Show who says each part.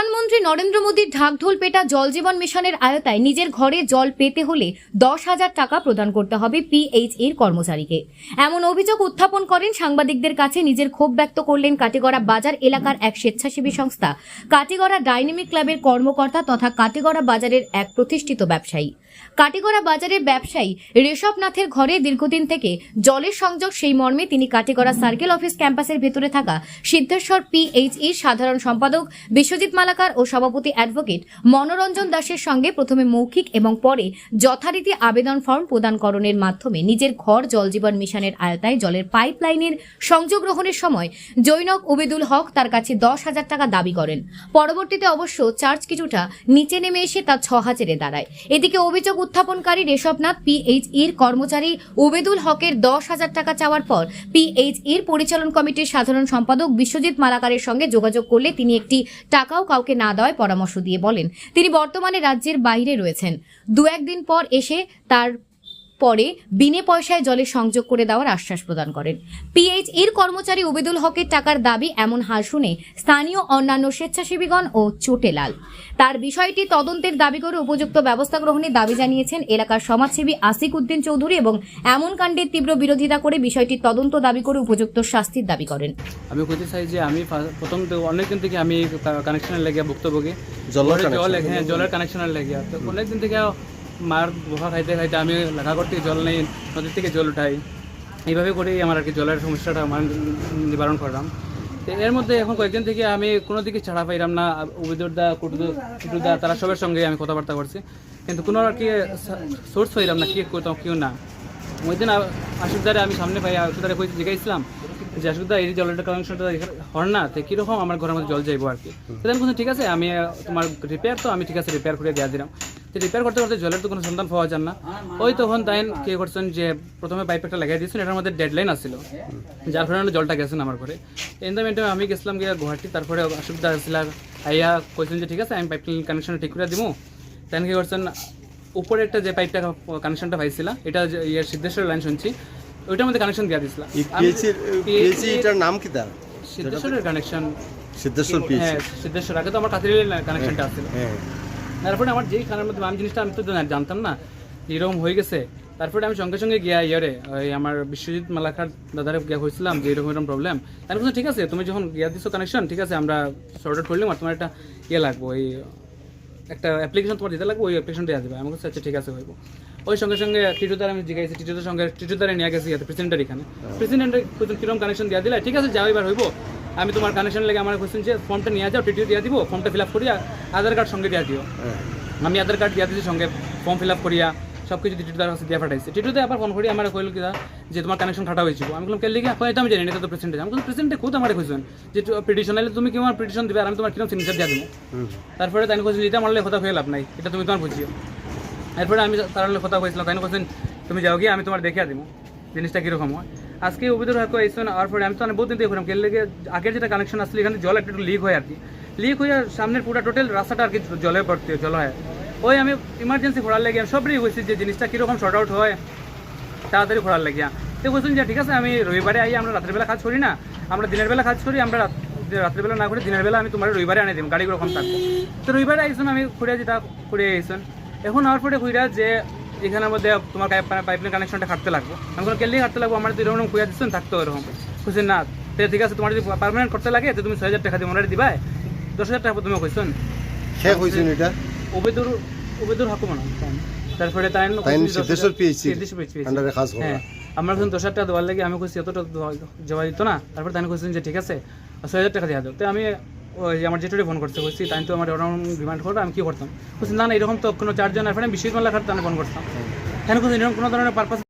Speaker 1: প্রধানমন্ত্রী নরেন্দ্র মোদীর ঢাকঢোল পেটা জল জীবন মিশনের আয়তায় নিজের ঘরে জল পেতে হলে দশ হাজার টাকা প্রদান করতে হবে পিএইচ এর কর্মচারীকে। এমন অভিযোগ উত্থাপন করেন সাংবাদিকদের কাছে। নিজের ক্ষোভ ব্যক্ত করলেন কাটিগড়া বাজার এলাকার এক স্বেচ্ছাসেবী সংস্থা। কাটিগড়া ডাইনামিক ক্লাবের কর্মকর্তা তথা কাটিগড়া বাজারের এক প্রতিষ্ঠিত ব্যবসায়ী। কাটিগড়া বাজারের ব্যবসায়ী ঋষভ নাথের ঘরে দীর্ঘদিন থেকে জলের সংযোগ সেই মর্মে তিনি কাটিগড়া সার্কেল অফিস ক্যাম্পাসের ভেতরে থাকা সিদ্ধেশ্বর পিএইচইর সাধারণ সম্পাদক বিশ্বজিৎ মালাকার ও সভাপতি অ্যাডভোকেট মনোরঞ্জন দাসের সঙ্গে প্রথমে মৌখিক এবং পরে যথারীতি আবেদন ফর্ম প্রদানকরণের মাধ্যমে নিজের ঘর জল জীবন মিশনের আয়তায় জলের পাইপলাইনের সংযোগ গ্রহণের সময় জৈনক ওবেদুল হক তার কাছে দশ হাজার টাকা দাবি করেন। পরবর্তীতে অবশ্য চার্জ কিছুটা নিচে নেমে এসে তা ছ হাজারে দাঁড়ায়। এদিকে অভিযোগ উত্থাপনকারী রেশবনাথ পিএইচ এর কর্মচারী ওবেদুল হকের দশ হাজার টাকা চাওয়ার পর পিএইচ এর পরিচালন কমিটির সাধারণ সম্পাদক বিশ্বজিৎ মালাকারের সঙ্গে যোগাযোগ করলে তিনি একটি টাকাও কাউকে না দেওয়ায় পরামর্শ দিয়ে বলেন। তিনি বর্তমানে রাজ্যের বাইরে রয়েছেন। দু একদিন পর এসে তার পরে বিনে পয়সায় জলে সংযোগ করে দেওয়ার আশ্বাস প্রদান করেন। পিএইচ এর কর্মচারী ওবেদুল হকের টাকার দাবি এমন হাল শুনে স্থানীয় অন্যান্য স্বেচ্ছাসেবীগণ ও চোটেলাল তার বিষয়টি তদন্তের দাবি করে উপযুক্ত ব্যবস্থা গ্রহণের দাবি জানিয়েছেন এলাকার সমাজসেবী আসিক উদ্দিন চৌধুরী এবং এমন কাণ্ডের তীব্র বিরোধিতা করে বিষয়টি তদন্ত দাবি করে উপযুক্ত শাস্তির দাবি করেন।
Speaker 2: আমি কইতে চাই যে আমি প্রথম তো অনেকদিন থেকে আমি কানেকশনের লেগে ভুক্তভোগী।
Speaker 3: জলের?
Speaker 2: হ্যাঁ জলের কানেকশনের লেগে তো অনেকদিন থেকে মার বোফা খাইতে খাইতে আমি লেখাঘর থেকে জল নেই, নদীর থেকে জল উঠাই। এইভাবে করেই আমার আর কি জলের সমস্যাটা আমার নিবারণ করলাম। তো এর মধ্যে এখন কয়েকদিন থেকে আমি কোনো দিকে ছাড়া পাইলাম না উবিদুরদা কুটুদা তারা সবের সঙ্গে আমি কথাবার্তা করছি। কিন্তু কোনো আর কি সোর্স হইলাম না, কি করতাম কেউ না। ওই দিন আশুকদারে আমি সামনে পাই, আশুকদারে কই জিজ্ঞাসলাম যে, আশুকদা, এই জলের কানেকশনটা হর না, তো কীরকম আমার ঘরের মধ্যে জল যাইবো আর কি? তো আমি ঠিক আছে, আমি, তোমার রিপেয়ার তো, আমি ঠিক আছে রিপেয়ার করে দেওয়া দিলাম। তো রিপেয়ার করতে করতে জলের তো কোনো সন্ধান পাওয়া যান না। ওই তখন তাই কে করছেন যে প্রথমে পাইপ একটা লাগাই দিয়েছেন এটার মধ্যে ডেডলাইন আসছিল যার কারণে জলটা গেছেন আমার ঘরে ইন দ্য মেন্টে আমি গেছিলাম গিয়ে গুয়াহাটি তারপরে অসুবিধা হয়েছিল আইয়া কইছেন যে ঠিক আছে আমি পাইপ কানেকশন ঠিক করে দিব তাই কি করছেন উপরে একটা যে পাইপটা কানেকশনটা পাইছিলাম এটা যে ইয়ে সিদ্ধেশ্বর লাইন শুনছি ওইটার মধ্যে কানেকশন দিয়ে দিছিলাম
Speaker 3: এটার নাম কি তার?
Speaker 2: সিদ্ধেশ্বরের কানেকশন
Speaker 3: সিদ্ধেশ্বর
Speaker 2: হ্যাঁ সিদ্ধেশ্বর আগে তো আমার কাছে কানেকশনটা আসছিল
Speaker 3: হ্যাঁ।
Speaker 2: তারপরে আমার যেই মধ্যে আমি জিনিসটা আমি তো জানতাম না, এরকম হয়ে গেছে। তারপরে আমি সঙ্গে সঙ্গে গিয়া ইয়ারে, ওই আমার বিশ্বজিৎ মালাকার দাদারে গিয়া হয়েছিলাম যে এরকম এরকম প্রবলেম তার বলছে ঠিক আছে, তুমি যখন গিয়া দিছো কানেকশন ঠিক আছে, আমরা সর্ট আউট করলাম আর তোমার একটা ইয়ে লাগবে, ওই একটা অ্যাপ্লিকেশন তোমার দিতে লাগবে, ওই অ্যাপ্লিকেশন দেওয়া দেবে। আমাকে আচ্ছা ঠিক আছে, হইব। ওই সঙ্গে সঙ্গে টিটুদার আমি জিজ্ঞাসি টিটুদার সঙ্গে টিটুদারে নিয়ে গেছি প্রেসিডেন্টের এখানে। প্রেসিডেন্টের কীরকম কানেকশন দেওয়া দিলে, ঠিক আছে, যাও, এবার হইব। আমি তোমার কানেকশন লেগে আমার কোশ্চেন যে ফর্মটা নিয়ে যাও টিটিও দিয়ে দিব ফর্মটা ফিল আপ করিয়া আধার কার্ড সঙ্গে দিয়ে দিও।
Speaker 3: হ্যাঁ।
Speaker 2: আমি আধার কার্ড দিয়া দিয়েছি সঙ্গে ফর্ম ফিল আপ করিয়া সব কিছু টিটুদার কাছে দিয়ে পাঠাইছি টিটুতে আবার ফোন করি আমার কইল কি যে তোমার কানেকশন খাটা হয়েছিল। আমি বললাম কেন লিখে এটা আমি জানি না এটা তো প্রেসিডেন্ট আমি বললাম প্রেসিডেন্টে খুদ আমার কইছেন? যে পিটিশন আইলে তুমি কি আমার পিটিশন দিবে আর আমি তোমার কীরকম সিগনেচার দিয়ে দেবো। তারপরে তাই কইছেন এটা আমার কথা হয়ে লাভ নাই এটা তুমি তোমার বুঝিও। এরপরে আমি তার কথা কইছিলাম তাই কইছেন তুমি যাও গিয়ে আমি তোমার দেখিয়া দিব। জিনিসটা কীরকম হয়? আজকে অভিযোগ হয়তো আইসন আর পরে আমি তো অনেক বহুদিন দেখলাম লেগে আগের যেটা কানেকশন আসলে এখানে জল একটু লিক হয় আর কি। লিক হয়ে সামনের পুরো টোটাল রাস্তাটা আর কি জলে হয়, জল হয়। ওই আমি ইমার্জেন্সি ঘোরার লেগে আমি সবরই হয়েছি যে জিনিসটা কীরকম শর্ট আউট হয় তাড়াতাড়ি ঘোরার লাগিয়া তো বলছেন যে ঠিক আছে আমি রবিবারে আই আমরা রাতের বেলা কাজ করি না। আমরা দিনের বেলা কাজ করি আমরা রাত- রাতের বেলা না করে দিনের বেলা আমি তোমার রবিবারে আনে দিব গাড়ি রকম থাকব। তো রবিবারে আইসুন আমি খুঁড়ে যেটা খুঁড়ে আইসুন। এখন আর পরে ঘুরে যে এখানের মধ্যে তোমার পাইপলাইন কানেকশনটা কাটতে লাগবো। আমি কোনো কেলি কাটতে লাগবো আমার এরকম খুঁড়ে দিচ্ছেন থাকতো এরকম। খুঁজছেন না তো ঠিক আছে তোমার যদি পার্মানেন্ট করতে লাগে তো তুমি ছয় হাজার টাকা দিয়ে মনে দিবা দশ হাজার টাকা তুমি কইছেন
Speaker 3: শেষ হয়েছিল এটা।
Speaker 2: ওবেদুর ওবেদুর হাকুমা তারপরে তাই
Speaker 3: সিদ্ধেশ্বর পিএইচি
Speaker 2: সিদ্ধেশ্বর PHC
Speaker 3: আন্ডারে কাজ করা।
Speaker 2: হ্যাঁ আমার যখন দশ হাজার টাকা দেওয়ার লাগে আমি কইছি এতটা জমা দিত না তারপরে তাই কইছেন যে ঠিক আছে ছয় হাজার টাকা দিয়ে দাও। তো আমি ওই যে আমার যেটুকু ফোন করছে বুঝছি তাই তো আমার ওরকম ডিমান্ড করব আমি কি করতাম? বলছি না না এরকম তো কোনো চারজন আর বিশ্বজিৎ মাল্লা লেখার তাহলে ফোন করতাম। কেন কোনো এরকম কোনো ধরনের পারপাস